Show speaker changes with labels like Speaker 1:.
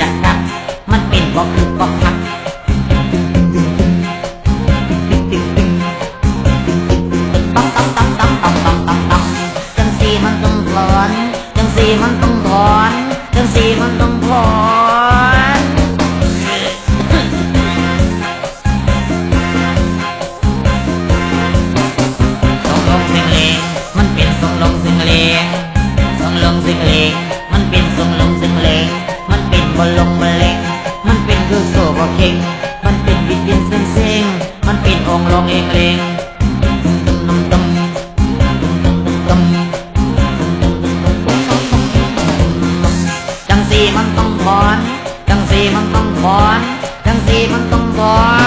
Speaker 1: จักรมันเป็นบ่คือบ่พักต้องต้องต้องต้องต้องต้องต้องต้องจังสีมันต้องถอนจังสีมันต้องถอนจังสีมันต้องถอน บอลลงบอลเลงมันเป็นคือโซ่บอเข่งมันเป็นวิดเบียนเส้นเส้งมันเป็นองค์ลงเองเลงจังสีมันต้องถอนจังสีมันต้องถอนจังสีมันต้องถอน